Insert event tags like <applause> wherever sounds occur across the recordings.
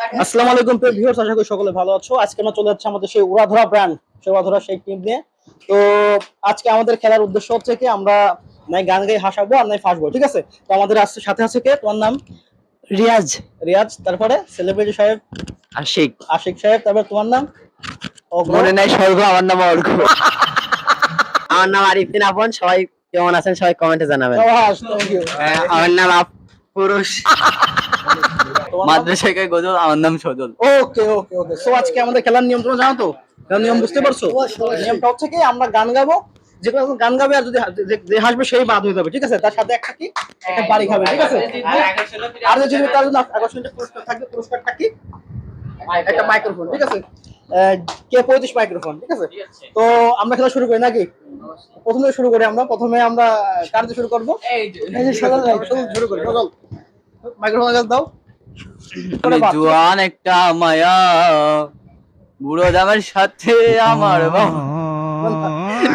আসসালামু আলাইকুম প্রিয় ভিউয়ার্স আশা করি সকলে ভালো আছো। আজকে আমরা চলে যাচ্ছি আমাদের সেই উড়াধরা ব্র্যান্ড সেই উড়াধরা সেই টিম নিয়ে। তো আজকে আমাদের খেলার উদ্দেশ্য হচ্ছে কি আমরা নাই গান গাই হাসাবো আর নাই ফাঁসবো ঠিক আছে? তো আমাদের আজকে সাথে আছে কে? তোমার নাম? রিয়াজ। রিয়াজ তারপরে সেলিব্রিটি সাহেব? আশিক। আশিক সাহেব তারপরে তোমার নাম। মনে নাই স্বর্গ আমার নাম অর্ঘ। আমার নাম আরিফিন আপন সবাই কেমন আছেন? সবাই কমেন্টে জানাবেন। হ্যাঁ, আমার নাম পুরুষ। <laughs> নাম? গজল আমার নাম সজল। ওকে ওকে ওকে। সো আজকে আমাদের খেলার নিয়ম তোমরা জানো তো? খেলার নিয়ম বুঝতে পারছ? নিয়মটা হচ্ছে কি আমরা গান গাবো যে কোনো গান গাবে আর যদি যে- হাসবে সেই বাদ হয়ে যাবে ঠিক আছে? তার সাথে একটা কি? একটা বাড়ি খাবে ঠিক আছে? আর যদি তার জন্য আকর্ষণীয় পুরস্কার থাকবে পুরস্কারটা কি? একটা মাইক্রোফোন ঠিক আছে? কে পঁয়ত্রিশ মাইক্রোফোন ঠিক আছে? তো আমরা খেলা শুরু করি নাকি? প্রথমে শুরু করি আমরা। প্রথমে আমরা কার দিয়ে শুরু করব? শুরু করি মাইক্রোফোন দাও। জোয়ান একটা মায়া বুড়ো দামের সাথে আমার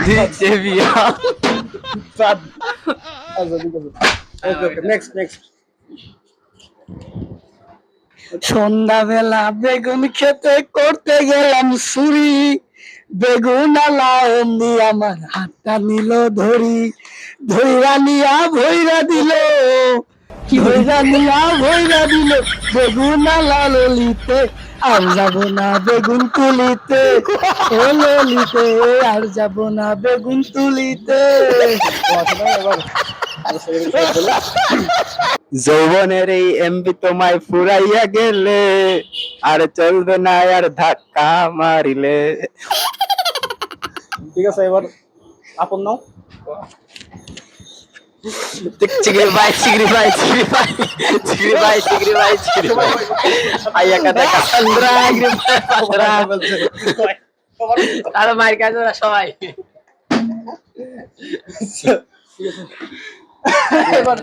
দিচ্ছে বিয়া। আচ্ছা. সন্ধ্যাবেলা বেগুন খেতে করতে গেলাম সুরি বেগুন আলা এমনি আমার হাতটা নিল ধরি। ধৈরা নিয়া ভৈরা দিল। ভৈরা নিয়া ভৈরা দিল বেগুন আলা ললিতে আর যাব না বেগুন তুলিতে। ও ললিতে আর যাব না বেগুন তুলিতে। যৌবনের এই এমবি তোমায় ফুরাইয়া গেলে আর চলবে না আর ধাক্কা মারিলে। ঠিক আছে এবার আপন নাও। চিগরি বাই চিগরি বাই চিগরি বাই চিগরি বাই চিগরি বাই চিগরি বাই আইয়া কাসন্দ্রা চিগরি বাই পাসরা আর মার।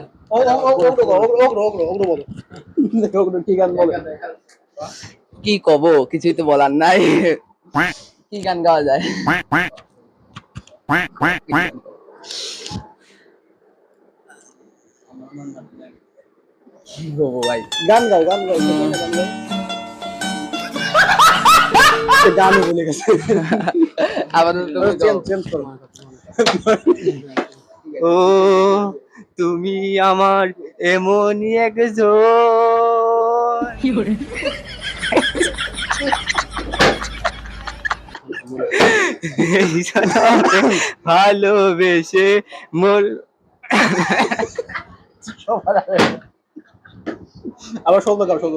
কি কব? কিছুই তো বলার নাই। কি গান গাওয়া যায়? কি গো ভাই? গান গাও গান গাও গান গাও। <laughs> সে গানই ভুলে গেছে। আবার চেঞ্জ চেঞ্জ করো। ও তুমি আমার এমনই একজন। ভালোবেসে মোর সবার। আবার শব্দ কাপ শব্দ